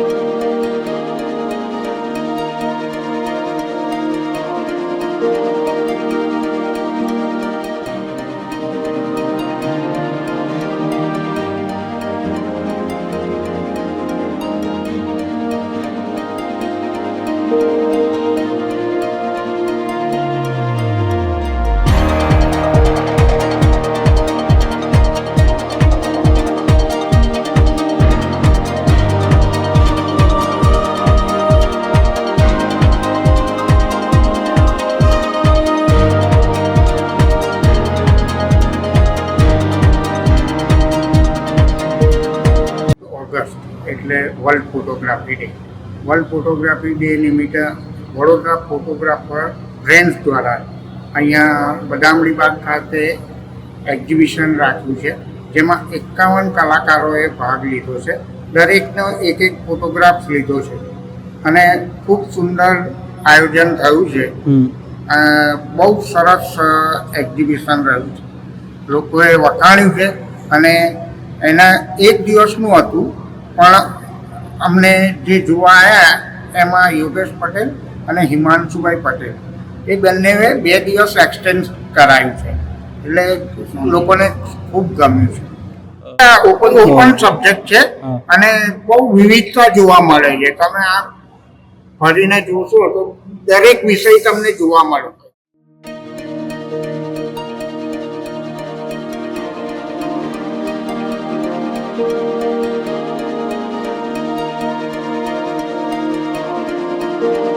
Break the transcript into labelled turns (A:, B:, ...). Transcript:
A: Thank you. એટલે world photography day world photography day નિમિત્તે Vadodara photographer friends દ્વારા અહીંયા બદામડી બાગ ખાતે એક્ઝિબિશન રાખ્યું છે. જેમાં એકાવન કલાકારોએ ભાગ લીધો છે. દરેકનો એક એક ફોટોગ્રાફ્સ લીધો છે. અને ખૂબ સુંદર આયોજન થયું છે. બહુ સરસ એક્ઝિબિશન રહ્યું છે. લોકોએ વખાણ્યું છે. અને એના એક દિવસનું હતું. પણ અમને જે જોવા આવ્યા એમાં યોગેશ પટેલ અને હિમાંશુભાઈ પટેલ. એ બંને બે દિવસ એક્સટેન્સ કરાયું છે. એટલે લોકોને ખૂબ ગમ્યું છે. ઓપન સબ્જેક્ટ છે અને બહુ વિવિધતા જોવા મળે છે. તમે આ ફરીને જોશો તો દરેક વિષય તમને જોવા મળે. thank you Thank you.